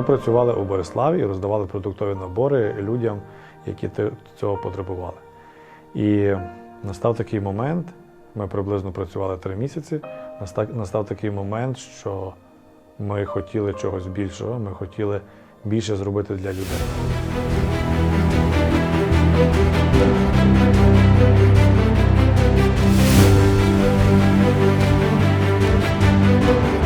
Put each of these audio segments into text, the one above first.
Ми працювали у Бориславі і роздавали продуктові набори людям, які цього потребували. І настав такий момент, ми приблизно працювали три місяці. Настав, такий момент, що ми хотіли чогось більшого, ми хотіли більше зробити для людей. Е,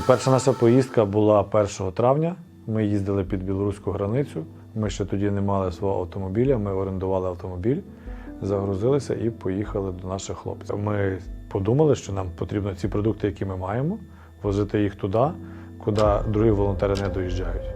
Перша наша поїздка була 1 травня. Ми їздили під білоруську границю. Ми ще тоді не мали свого автомобіля. Ми орендували автомобіль, загрузилися і поїхали до наших хлопців. Ми подумали, що нам потрібно ці продукти, які ми маємо, возити їх туди, куди другі волонтери не доїжджають.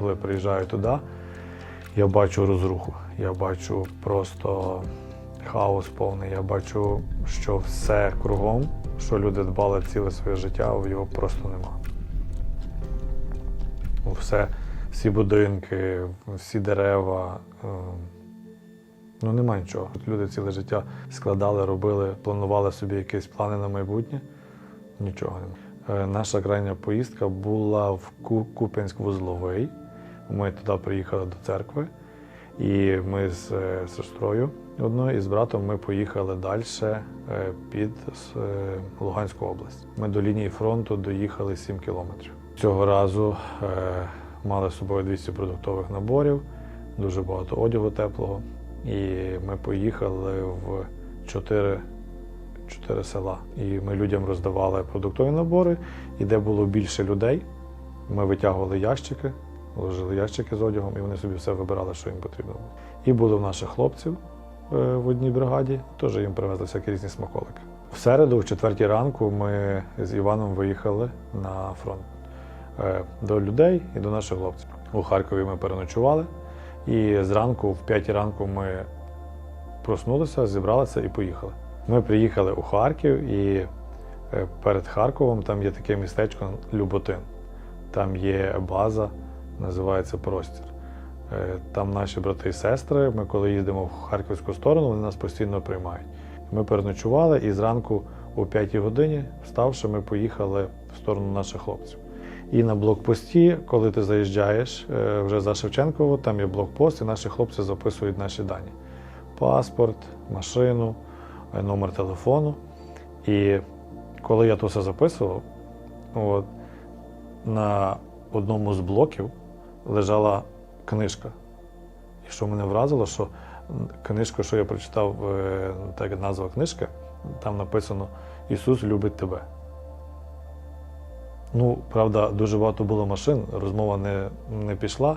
Коли приїжджаю туди, я бачу розруху. Я бачу просто хаос повний. Я бачу, що все кругом, що люди дбали ціле своє життя, його просто нема. Все, всі будинки, всі дерева. е, Ну, нема нічого. Люди ціле життя складали, робили, планували собі якісь плани на майбутнє. Нічого немає. Е, Наша крайня поїздка була в Ку- Куп'янськ-Вузловий. Ми туди приїхали до церкви, і ми з е, сестрою одною і з братом ми поїхали далі під е, Луганську область. Ми до лінії фронту доїхали 7 кілометрів. Цього разу е, мали з собою 200 продуктових наборів, дуже багато одягу теплого. І ми поїхали в чотири чотири села. І ми людям роздавали продуктові набори, і де було більше людей, ми витягували ящики, ложили ящики з одягом, і вони собі все вибирали, що їм потрібно було. І було в наших хлопців е, в одній бригаді, теж їм привезли всякі різні смаколики. В середу, в четвертій ранку, ми з Іваном виїхали на фронт е, до людей і до наших хлопців. У Харкові ми переночували, і зранку, в п'ятій ранку, ми проснулися, зібралися і поїхали. Ми приїхали у Харків, і е, перед Харковом там є таке містечко Люботин. Там є база, називається Простір. Е, Там наші брати і сестри. Ми коли їздимо в харківську сторону, вони нас постійно приймають. Ми переночували і зранку о 5 годині, вставши, ми поїхали в сторону наших хлопців. І на блокпості, коли ти заїжджаєш е, вже за Шевченково, там є блокпост, і наші хлопці записують наші дані: паспорт, машину, е, номер телефону. І коли я то все записував, от, на одному з блоків лежала книжка. І що мене вразило, що книжка, що я прочитав, е, так як назва книжки, там написано Ісус любить тебе. Ну, правда, дуже багато було машин, розмова не, не пішла,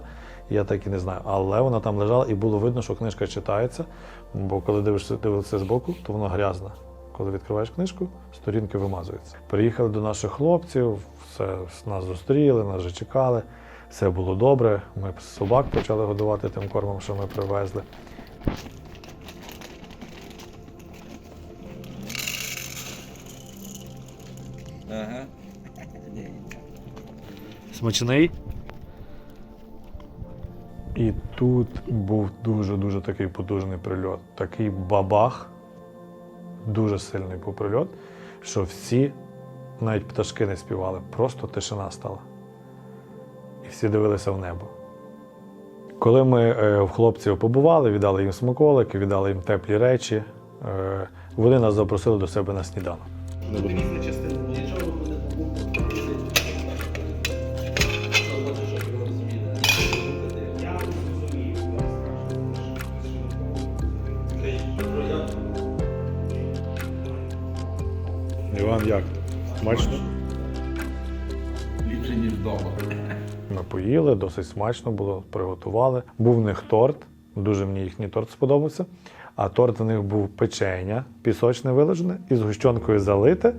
я так і не знаю. Але вона там лежала і було видно, що книжка читається, бо коли дивишся, дивишся збоку, то вона грязна. Коли відкриваєш книжку, сторінки вимазуються. Приїхали до наших хлопців, все, нас зустріли, нас вже чекали, все було добре. Ми собак почали годувати тим кормом, що ми привезли. Ага. Смачний. І тут був дуже-дуже такий потужний прильот. Такий бабах, дуже сильний був прильот, що всі, навіть пташки не співали, просто тишина стала. Всі дивилися в небо. Коли ми е, в хлопців побували, віддали їм смаколики, віддали їм теплі речі, е, вони нас запросили до себе на сніданок. Іван, як? Смачно? Поїли, досить смачно було, приготували. Був в них торт, дуже мені їхній торт сподобався. А торт у них був печення, пісочне виложене, із гущонкою залите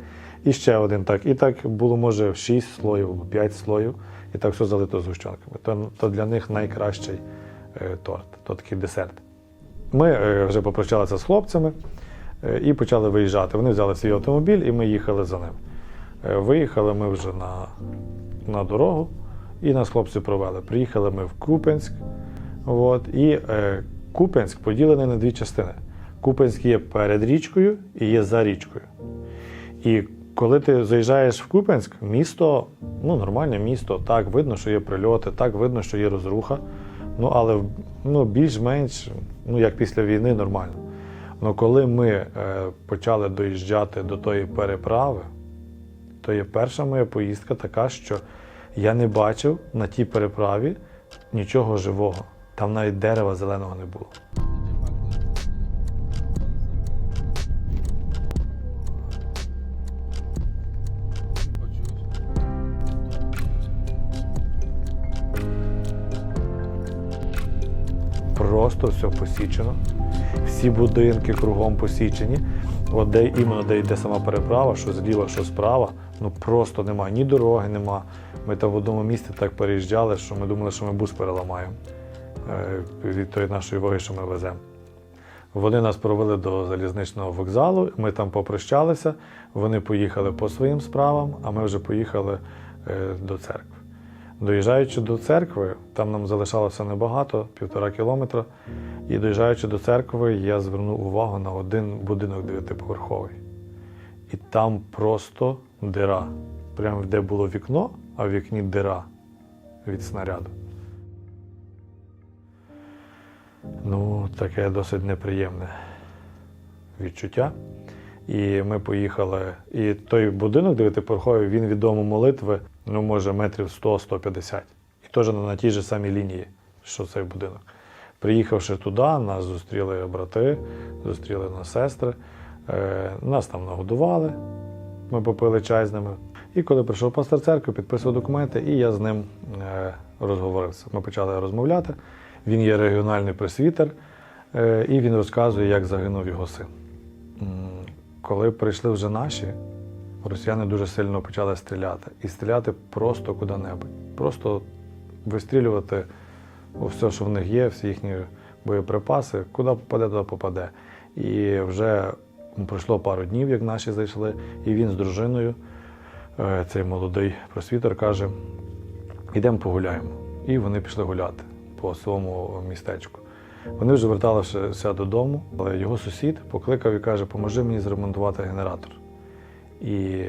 і ще один так. І так було, може, 6 слоїв або 5 слоїв, і так все залито згущенками. То, то для них найкращий е, торт, то такий десерт. Ми е, вже попрощалися з хлопцями е, і почали виїжджати. Вони взяли свій автомобіль і ми їхали за ним. Виїхали ми вже на, на дорогу і нас хлопці провели. Приїхали ми в Купенськ. От, і е, Купенськ поділений на дві частини. Купенськ є перед річкою і є за річкою. І коли ти заїжджаєш в Купенськ, місто, ну нормальне місто, так видно, що є прильоти, так видно, що є розруха. Ну, але ну, більш-менш, ну як після війни, нормально. Ну коли ми е, почали доїжджати до тої переправи, то є перша моя поїздка така, що я не бачив на тій переправі нічого живого. Там навіть дерева зеленого не було. Просто все посічено. Всі будинки кругом посічені. От де іменно де йде сама переправа, що зліва, що справа, ну просто нема. Ні дороги нема. Ми там в одному місці так переїжджали, що ми думали, що ми бус переламаємо е, від тої нашої ваги, що ми веземо. Вони нас провели до залізничного вокзалу, ми там попрощалися, вони поїхали по своїм справам, а ми вже поїхали е, до церкви. Доїжджаючи до церкви, там нам залишалося небагато, півтора кілометра. І доїжджаючи до церкви, я звернув увагу на один будинок дев'ятиповерховий. І там просто дира. Прямо де було вікно, а в вікні дира від снаряду. Ну, таке досить неприємне відчуття. І ми поїхали. І той будинок дев'ятиповерховий, він відомо молитви, ну, може, метрів 100-150. І теж на тій же самій лінії, що цей будинок. Приїхавши туди, нас зустріли брати, зустріли нас сестри, е, нас там нагодували, ми попили чай з ними. І коли прийшов пастор церкви, підписував документи, і я з ним е, розговорився. Ми почали розмовляти. Він є регіональний пресвітер, е, і він розказує, як загинув його син. Коли прийшли вже наші, росіяни дуже сильно почали стріляти. І стріляти просто куди-небудь. Просто вистрілювати все, що в них є, всі їхні боєприпаси, куди попаде, туди попаде. І вже пройшло пару днів, як наші зайшли, і він з дружиною, е, цей молодий просвітер, каже: йдемо погуляємо. І вони пішли гуляти по своєму містечку. Вони вже верталися додому, але його сусід покликав і каже, поможи мені зремонтувати генератор. І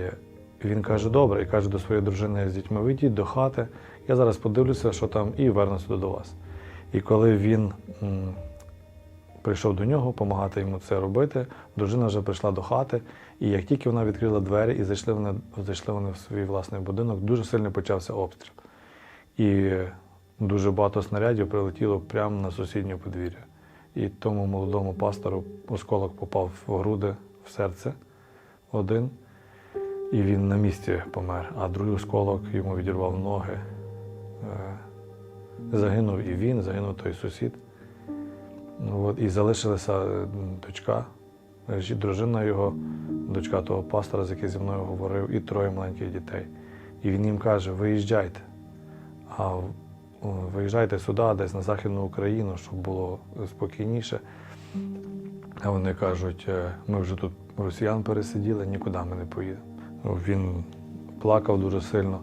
він каже, добре, і каже до своєї дружини з дітьми, вийдіть до хати, я зараз подивлюся, що там, і вернуся до вас. І коли він прийшов до нього, допомагати йому це робити, дружина вже прийшла до хати, і як тільки вона відкрила двері і зайшли вони, зайшли вони в свій власний будинок, дуже сильно почався обстріл. І дуже багато снарядів прилетіло прямо на сусіднє подвір'я. І тому молодому пастору осколок попав в груди, в серце один, і він на місці помер, а другий осколок йому відірвав ноги. Е, Загинув і він, загинув той сусід. От, і залишилася е, дочка, е, дружина його, дочка того пастора, з яким зі мною говорив, і троє маленьких дітей. І він їм каже: виїжджайте, а виїжджайте сюди, десь на Західну Україну, щоб було спокійніше. А вони кажуть, «Е, ми вже тут росіян пересиділи, нікуди ми не поїдемо. Ну, Він плакав дуже сильно,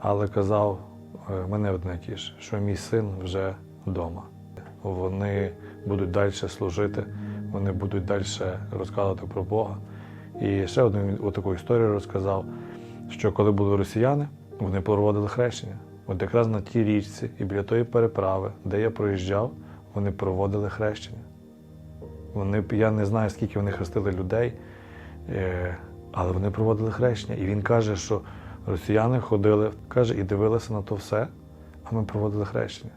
але казав, «Е, мене одне тіше, що мій син вже вдома. Вони будуть далі служити, вони будуть далі розказувати про Бога. І ще одну таку історію розказав, що коли були росіяни, вони проводили хрещення. От якраз на тій річці і біля тої переправи, де я проїжджав, вони проводили хрещення. Вони, я не знаю, скільки вони хрестили людей, е, але вони проводили хрещення. І він каже, що росіяни ходили, каже, і дивилися на то все, а ми проводили хрещення.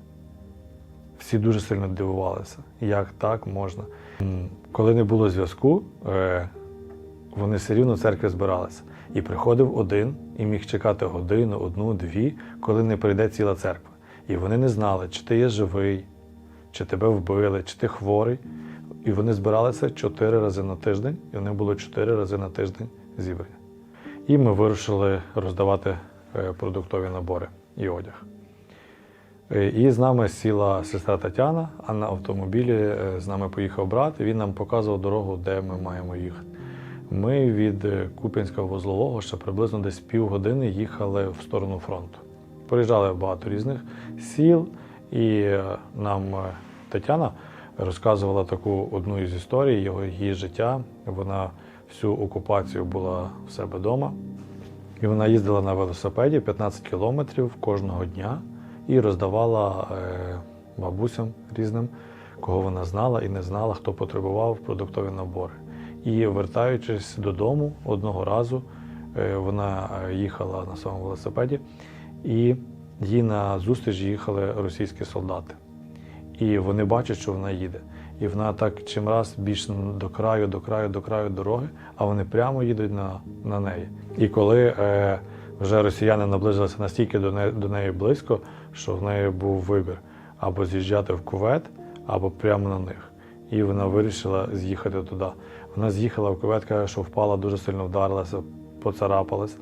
Всі дуже сильно дивувалися, як так можна. Коли не було зв'язку, е, вони все рівно в церкві збиралися. І приходив один і міг чекати годину, одну, дві, коли не прийде ціла церква. І вони не знали, чи ти є живий, чи тебе вбили, чи ти хворий. І вони збиралися чотири рази на тиждень, і вони було чотири рази на тиждень зібрання. І ми вирушили роздавати е, продуктові набори і одяг. Е, І з нами сіла сестра Тетяна, а на автомобілі е, з нами поїхав брат, і він нам показував дорогу, де ми маємо їхати. Ми від е, Куп'янського вузлового ще приблизно десь півгодини їхали в сторону фронту. Проїжджали багато різних сіл, і нам Тетяна розказувала таку одну із історій його її життя. Вона всю окупацію була в себе вдома. І вона їздила на велосипеді 15 кілометрів кожного дня і роздавала е, бабусям різним, кого вона знала і не знала, хто потребував продуктові набори. І вертаючись додому одного разу, е, вона е, їхала на своєму велосипеді, і їй на зустріч їхали російські солдати. І вони бачать, що вона їде. І вона так чимраз більш до краю, до краю, до краю дороги, а вони прямо їдуть на, на неї. І коли е, вже росіяни наблизилися настільки до, не, до неї близько, що в неї був вибір або з'їжджати в кувет, або прямо на них. І вона вирішила з'їхати туди. Вона з'їхала в кувет, каже, що впала, дуже сильно вдарилася, поцарапалась.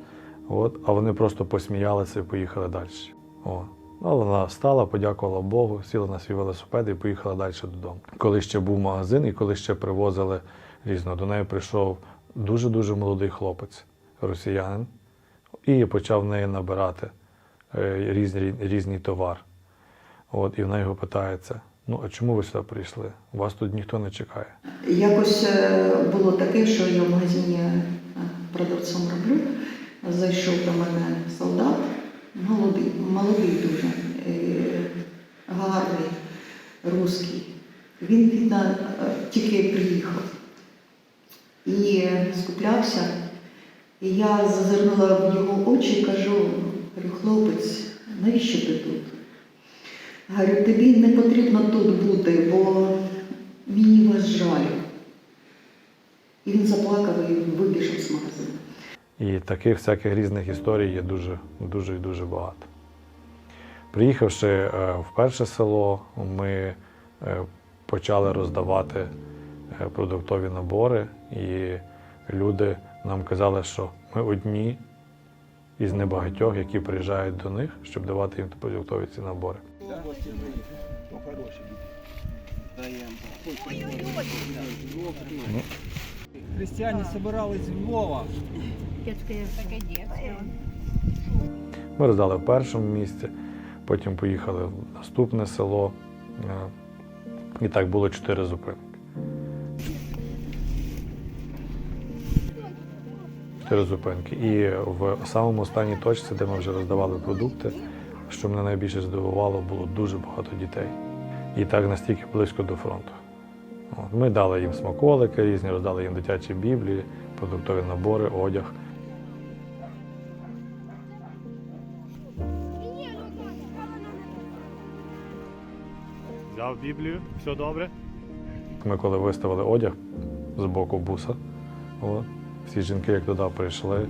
От, а вони просто посміялися і поїхали далі. О. Але вона встала, подякувала Богу, сіла на свій велосипед і поїхала далі додому. Коли ще був магазин і коли ще привозили різно, до неї прийшов дуже-дуже молодий хлопець, росіянин, і почав в неї набирати е, різні, товар. От, і вона його питається: ну а чому ви сюди прийшли? Вас тут ніхто не чекає. Якось е, було таке, що я в магазині е, продавцом роблю. Зайшов до мене солдат, молодий, молодий дуже, гарний, русський. Він, видно, е, тільки приїхав і скуплявся. І я зазирнула в його очі і кажу, говорю, хлопець, навіщо ти тут? Говорю, тобі не потрібно тут бути, бо мені вас жаль. І він заплакав і вибіжав з магазину. І таких всяких різних історій є дуже, дуже і дуже багато. Приїхавши е, в перше село, ми е, почали роздавати е, продуктові набори, і люди нам казали, що ми одні із небагатьох, які приїжджають до них, щоб давати їм продуктові ці набори. Християне собирались в Львова. Ми роздали в першому місці, потім поїхали в наступне село. Е, І так було чотири зупинки. Чотири зупинки. І в самому останній точці, де ми вже роздавали продукти, що мене найбільше здивувало, було дуже багато дітей. І так настільки близько до фронту. Ми дали їм смаколики різні, роздали їм дитячі біблії, продуктові набори, одяг. Взяв Біблію, все добре. Ми коли виставили одяг з боку буса, от, всі жінки, як туди прийшли,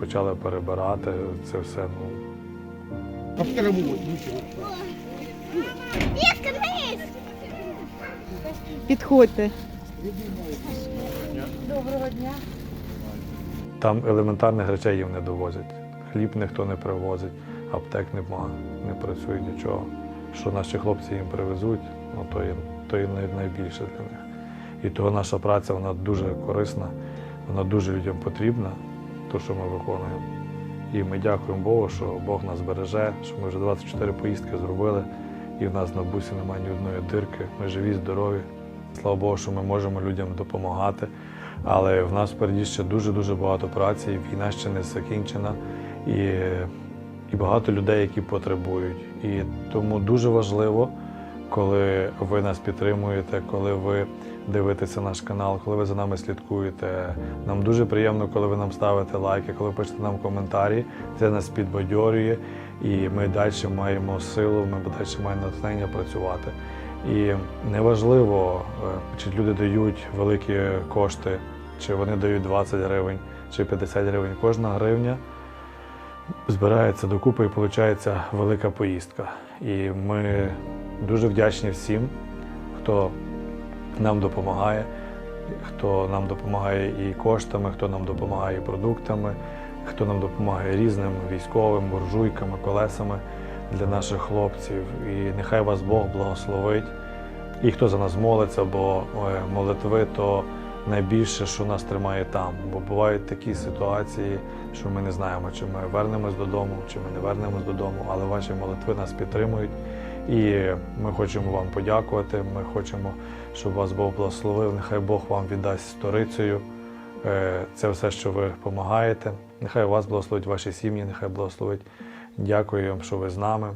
почали перебирати це все. Ну, Підходьте. Доброго дня. Там елементарних речей їм не довозять. Хліб ніхто не привозить, аптек нема, не працює нічого. Що наші хлопці їм привезуть, ну, то є, то є найбільше для них. І того наша праця вона дуже корисна, вона дуже людям потрібна, то, що ми виконуємо. І ми дякуємо Богу, що Бог нас береже, що ми вже 24 поїздки зробили, і в нас на бусі немає ні одної дирки. Ми живі, здорові. Слава Богу, що ми можемо людям допомагати. Але в нас впереді ще дуже-дуже багато праці, і війна ще не закінчена. І, і багато людей, які потребують. І тому дуже важливо, коли ви нас підтримуєте, коли ви дивитеся наш канал, коли ви за нами слідкуєте. Нам дуже приємно, коли ви нам ставите лайки, коли пишете нам коментарі. Це нас підбадьорює, і ми далі маємо силу, ми далі маємо натхнення працювати. І неважливо, е, чи люди дають великі кошти, чи вони дають 20 гривень, чи 50 гривень. Кожна гривня збирається докупи і виходить велика поїздка. І ми дуже вдячні всім, хто нам допомагає, хто нам допомагає і коштами, хто нам допомагає і продуктами. хто нам допомагає різним військовим, буржуйками, колесами для наших хлопців. І нехай вас Бог благословить. І хто за нас молиться, бо е, молитви то найбільше, що нас тримає там. Бо бувають такі ситуації, що ми не знаємо, чи ми вернемось додому, чи ми не вернемось додому, але ваші молитви нас підтримують. І ми хочемо вам подякувати. Ми хочемо, щоб вас Бог благословив. Нехай Бог вам віддасть сторицею. Е, Це все, що ви допомагаєте. Нехай вас благословить ваші сім'ї, нехай благословить. Дякую вам, що ви з нами.